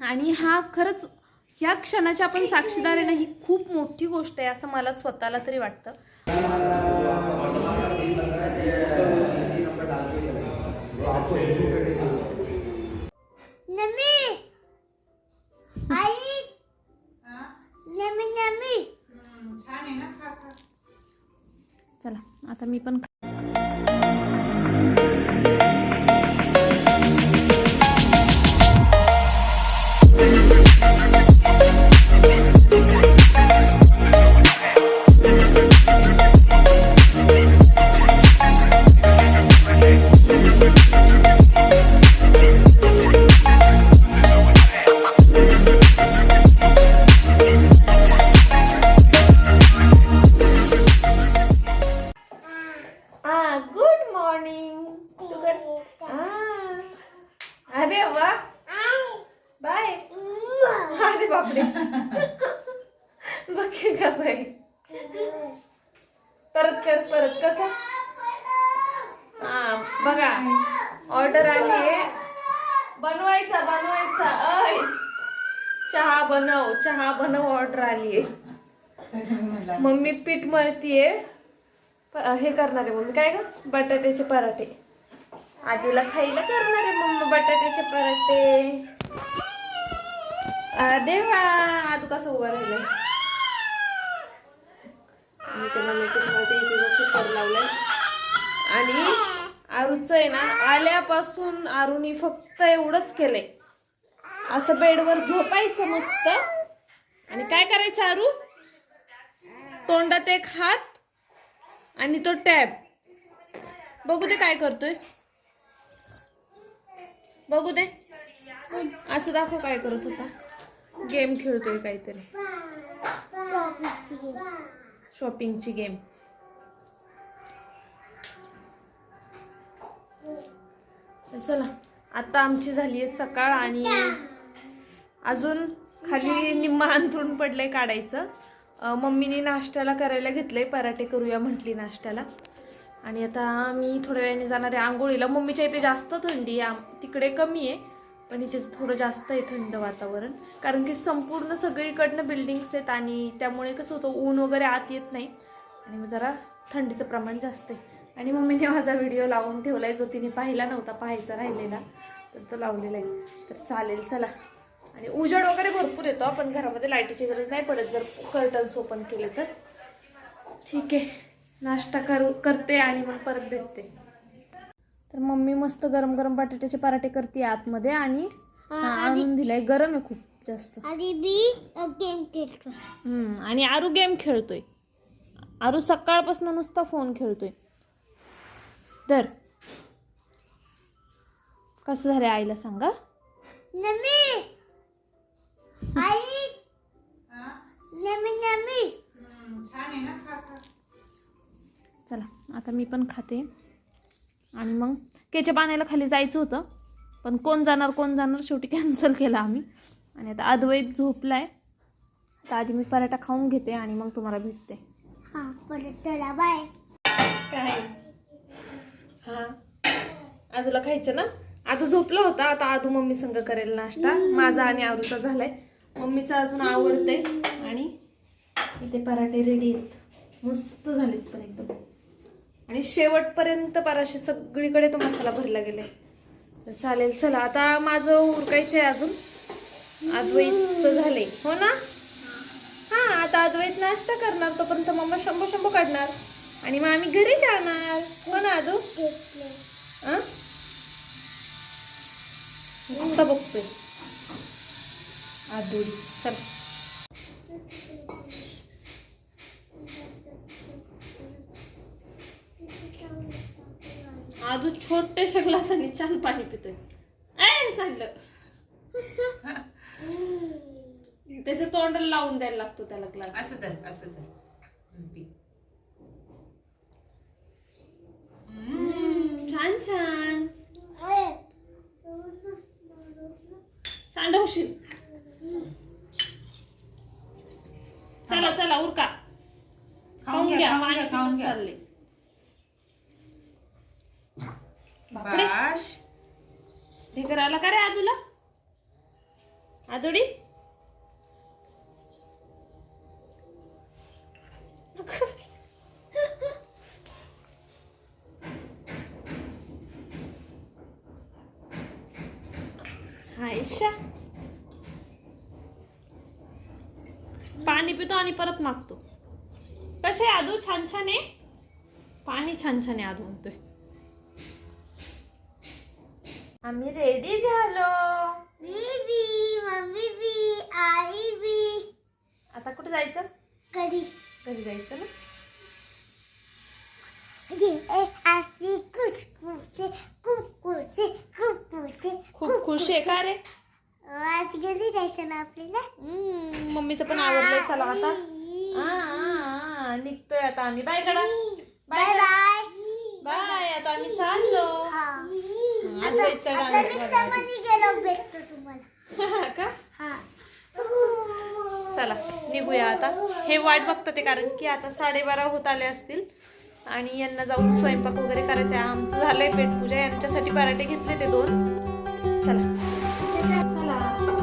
आणि हा खरंच ह्या क्षणाची आपण साक्षीदार आहे ना ही खूप मोठी गोष्ट आहे असं मला स्वतःला तरी वाटतं. नमी! आई! नमी नमी! छान आहे ना खा खा. चला आता मी पण अरे वा. बाय. अरे बापरे. बघ कसं आहे. परत कर परत कसं? हा बघा. ऑर्डर आली आहे. बनवायचा बनवायचा. अय चहा बनव चहा बनव ऑर्डर आली आहे. मम्मी पीठ मळतीये. हे करणार आहे मम्मी. काय ग? बटाट्याचे पराठे. आधीला खायला करणार आहे मम्मी बटाट्याचे पराठे. देवा वा कसं उभं राहिलंय? आणि कुकर आणि आरूचं आहे ना आल्यापासून आरूनी फक्त एवढंच केलंय. असं बेडवर झोपायचं मस्त. आणि काय करायचं आरू? तोंडात एक हात आणि तो टॅब. बघू दे काय करतोयस. बघू दे. असं दाखव काय करत होता. गेम खेळतोय काहीतरी. शॉपिंगची गेम चला आता आमची झाली आहे सकाळ आणि अजून खाली निम्मा अंथरून पडलंय काढायचं. मम्मीने नाश्त्याला करायला घेतलंय पराठे करूया म्हटली नाश्त्याला. आणि आता मी थोड्या वेळाने जाणार आहे आंघोळीला. मम्मीच्या इथे जास्त थंडी आहे. आम- तिकडे कमी आहे पण इथे थोडं जास्त आहे थंड वातावरण. कारण की संपूर्ण सगळीकडनं बिल्डिंग्स आहेत आणि त्यामुळे कसं होतं ऊन वगैरे आत येत नाही. आणि मग जरा थंडीचं प्रमाण जास्त आहे. आणि मम्मीने माझा व्हिडिओ लावून ठेवला आहे जो तिने पाहिला नव्हता पाहायचा राहिलेला तर तो लावलेला आहे. तर चालेल चला. आणि उजेड वगैरे भरपूर येतो आपण घरामध्ये लाईटीची गरज नाही पडत. जर कर्टन्स ओपन केले तर. ठीक आहे. नाश्ता करू करते आणि मग परत भेटते. तर मम्मी मस्त गरम गरम बटाट्याचे पराठे करते आतमध्ये आणि हा, आणून दिलाय. गरम आहे खूप जास्त. आणि मी गेम खेळतो. हम्म, आणि आरू गेम खेळतोय. आरू सकाळपासून नुसता फोन खेळतोय. तर कसं झालंय आईला सांगा? नमी! आता मी पण खाते. आणि मग केच्या पाण्याला खाली जायचं होतं. पण कोण जाणार कोण जाणार शेवटी कॅन्सल केलं आम्ही. आणि आता अद्वैत झोपलाय. आता आधी मी पराठा खाऊन घेते आणि मग तुम्हाला भेटते. हा बाय काय? हा? आदूला खायचं ना? आदू झोपला होता. आता आदू मम्मी संग करेल नाश्ता. माझा आणि आरूचा झालाय. मम्मीचा अजून आवडते आणि इथे पराठे रेडी आहेत. मस्त झालेत पण एकदम. आणि शेवटपर्यंत पाराशी सगळीकडे तो मसाला भरला गेलाय. तर चालेल चला. आता माझं उरकायचंय अजून. अद्वैतचं झालंय. हो ना? हा आता अद्वैत नाश्ता करणार. तोपर्यंत मम्मा शंभो शंभो काढणार. आणि मग आम्ही घरी जाणार हो ना अदू? नुसता बघतोय. आदुरी चल. आदू छोट्याशा ग्लासाने छान पाणी पितोय. ऐ सांगलं त्याच्या तोंडाला लावून द्यायला लागतो त्याला ग्लास असं तर असं तर. छान छान. सांडवशील चला चला उरका. खाऊन घ्या खाऊन पाणी घ्या खाऊन चालले. बापरे. बाश का रे आदूला? आदोडी? हायशा पाणी पितो आणि परत मागतो. कसे आदू? छान छान आहे. पाणी छान छान आहे आदू म्हणतोय. आम्ही रेडी झालो. मम्मी बी आई बी. आता कुठे जायचं? कधी? घरी जायचं ना? खूप खुश आहे का रे? आज कधी जायचं ना आपल्याला? मम्मीचं पण आवडलंय चला आता. आ, निघतोय आता आम्ही. बाय करा बाय बाय बाय. आता आम्ही चाललो. डान्स. का? चला निघूया आता. हे वाट बघतात ते कारण की आता साडेबारा होत आले असतील. आणि यांना जाऊन स्वयंपाक वगैरे करायचा आहे आमचं झालंय पेटपूजा. यांच्यासाठी पराठे घेतले ते दोन. चला. चला.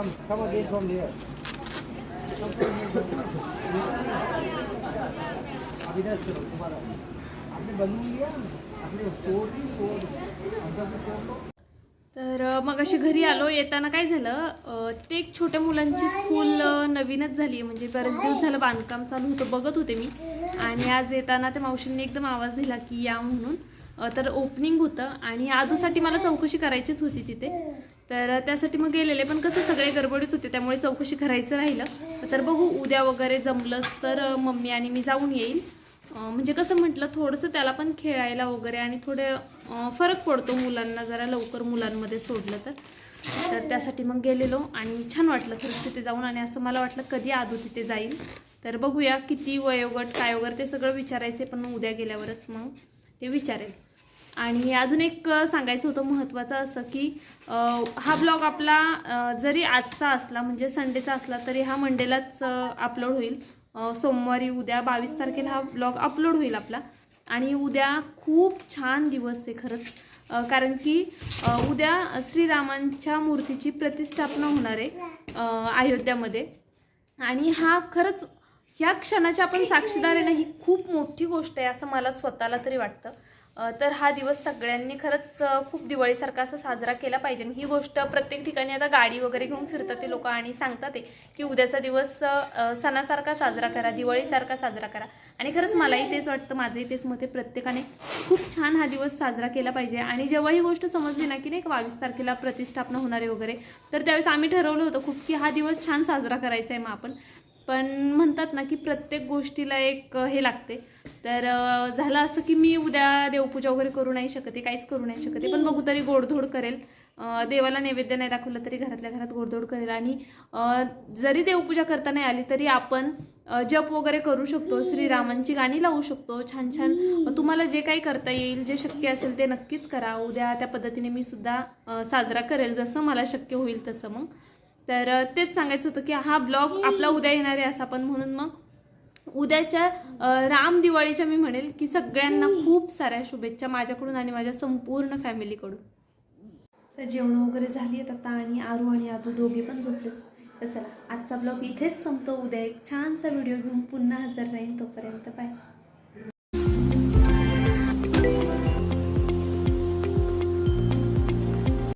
Come, come again from here. Avinash चलो तुम्हारा आपने बनवून लिया आपने फोड़ अंदर से फोड़ लो तर मग अशी घरी आलो येताना काय झालं ते एक छोट्या मुलांची स्कूल नवीनच झाली आहे. म्हणजे बरेच दिवस झालं बांधकाम चालू होतं बघत होते मी. आणि आज येताना त्या मावशींनी एकदम आवाज दिला की या म्हणून. तर ओपनिंग होतं आणि आदूसाठी मला चौकशी करायचीच होती तिथे. तर त्यासाठी मग गेलेले पण कसं सगळे गडबडीत होते त्यामुळे चौकशी करायचं राहिलं. तर बघू उद्या वगैरे जमलंच तर मम्मी आणि मी जाऊन येईल. म्हणजे कसं म्हटलं थोडंसं त्याला पण खेळायला वगैरे आणि थोडे फरक पडतो मुलांना जरा लवकर मुलांमध्ये सोडलं तर. तर त्यासाठी मग गेलेलो आणि छान वाटलं खरंच तिथे जाऊन आणि असं मला वाटलं कधी आदू तिथे जाईल. तर बघूया किती वयोगट काय वगैरे ते सगळं विचारायचे पण उद्या गेल्यावरच मग ते विचारेल. आणि अजून एक सांगायचं होतं महत्त्वाचं असं की हा ब्लॉग आपला जरी आजचा असला म्हणजे संडेचा असला तरी हा मंडेलाच अपलोड होईल. सोमवारी उद्या बावीस तारखेला हा ब्लॉग अपलोड होईल आपला. आणि उद्या खूप छान दिवस आहे खरंच. कारण की उद्या श्रीरामांच्या मूर्तीची प्रतिष्ठापना होणार आहे अयोध्यामध्ये. आणि हा खरंच ह्या क्षणाच्या आपण साक्षीदार आहे ना ही खूप मोठी गोष्ट आहे असं मला स्वतःला तरी वाटतं. तर हा दिवस सगळ्यांनी खरंच खूप दिवाळीसारखा असा साजरा केला पाहिजे. आणि ही गोष्ट प्रत्येक ठिकाणी आता गाडी वगैरे घेऊन फिरतात ते लोक आणि सांगतात ते की उद्याचा दिवस सणासारखा साजरा करा दिवाळीसारखा साजरा करा. आणि खरंच मलाही तेच वाटतं माझंही तेच मते प्रत्येकाने खूप छान हा दिवस साजरा केला पाहिजे. आणि जेव्हा ही गोष्ट समजली ना की नाही बावीस तारखेला प्रतिष्ठापना होणारे वगैरे तर त्यावेळेस आम्ही ठरवलं होतं खूप की हा दिवस छान साजरा करायचा आहे मग आपण. पण म्हणतात ना की प्रत्येक गोष्टीला एक हे लागते. तर झालं असं की मी उद्या देवपूजा वगैरे करू नाही शकते काहीच करू नाही शकते पण बघू तरी गोडधोड करेल. देवाला नैवेद्य नाही दाखवलं तरी घरातल्या घरात गोडधोड करेल. आणि जरी देवपूजा करता नाही आली तरी आपण जप वगैरे करू शकतो. श्रीरामांची गाणी लावू शकतो. छान छान. तुम्हाला जे काही करता येईल जे शक्य असेल ते नक्कीच करा. उद्या त्या पद्धतीने मी सुद्धा साजरा करेल जसं मला शक्य होईल तसं मग. तर तेच सांगायचं होतं की हा ब्लॉग आपला उद्या येणार आहे असा पण म्हणून मग उद्याच्या राम दिवाळीच्या मी म्हणेल की सगळ्यांना खूप साऱ्या शुभेच्छा माझ्याकडून आणि माझ्या संपूर्ण फॅमिलीकडून. तर जेवण वगैरे झाली आहेत आता आणि आरू आणि आदू दोघे पण झोपले तर चला आजचा ब्लॉग इथेच संपतो. उद्या एक छानसा व्हिडिओ घेऊन पुन्हा हजर राहीन तोपर्यंत. बाय.